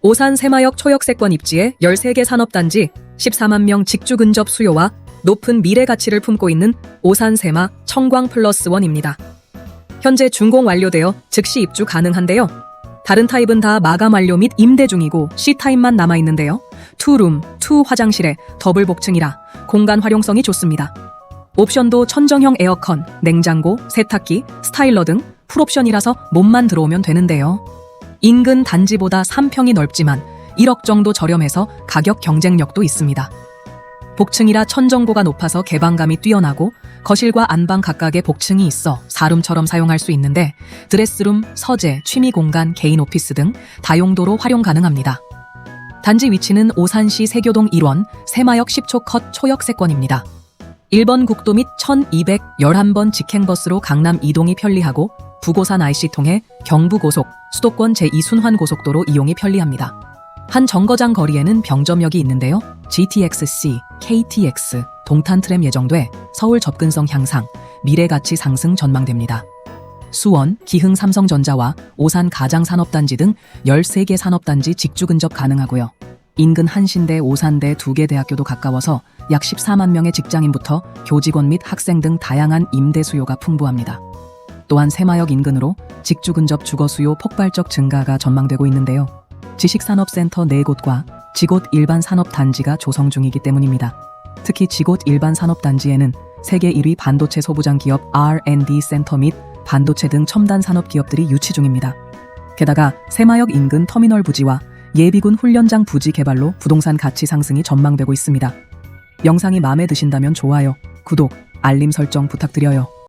오산 새마역 초역세권 입지에 13개 산업단지 14만 명 직주 근접 수요와 높은 미래 가치를 품고 있는 오산 새마 청광 플러스 원입니다. 현재 준공 완료되어 즉시 입주 가능한데요. 다른 타입은 다 마감 완료 및 임대 중이고 C타입만 남아 있는데요. 투룸, 투 화장실에 더블 복층이라 공간 활용성이 좋습니다. 옵션도 천정형 에어컨, 냉장고, 세탁기, 스타일러 등 풀옵션이라서 몸만 들어오면 되는데요. 인근 단지보다 3평이 넓지만 1억 정도 저렴해서 가격 경쟁력도 있습니다. 복층이라 천정고가 높아서 개방감이 뛰어나고 거실과 안방 각각에 복층이 있어 사룸처럼 사용할 수 있는데 드레스룸, 서재, 취미 공간, 개인 오피스 등 다용도로 활용 가능합니다. 단지 위치는 오산시 세교동 1원 새마역 10초 컷 초역 세권입니다. 1번 국도 및 1211번 직행버스로 강남 이동이 편리하고 부고산 IC 통해 경부고속, 수도권 제2순환 고속도로 이용이 편리합니다. 한 정거장 거리에는 병점역이 있는데요. GTX-C, KTX, 동탄 트램 예정돼 서울 접근성 향상, 미래 가치 상승 전망됩니다. 수원, 기흥 삼성전자와 오산 가장산업단지 등 13개 산업단지 직주 근접 가능하고요. 인근 한신대, 오산대 두 개 대학교도 가까워서 약 14만 명의 직장인부터 교직원 및 학생 등 다양한 임대 수요가 풍부합니다. 또한 새마역 인근으로 직주 근접 주거 수요 폭발적 증가가 전망되고 있는데요. 지식산업센터 4곳과 지곳 일반 산업단지가 조성 중이기 때문입니다. 특히 지곳 일반 산업단지에는 세계 1위 반도체 소부장 기업 R&D 센터 및 반도체 등 첨단 산업 기업들이 유치 중입니다. 게다가 새마역 인근 터미널 부지와 예비군 훈련장 부지 개발로 부동산 가치 상승이 전망되고 있습니다. 영상이 마음에 드신다면 좋아요, 구독, 알림 설정 부탁드려요.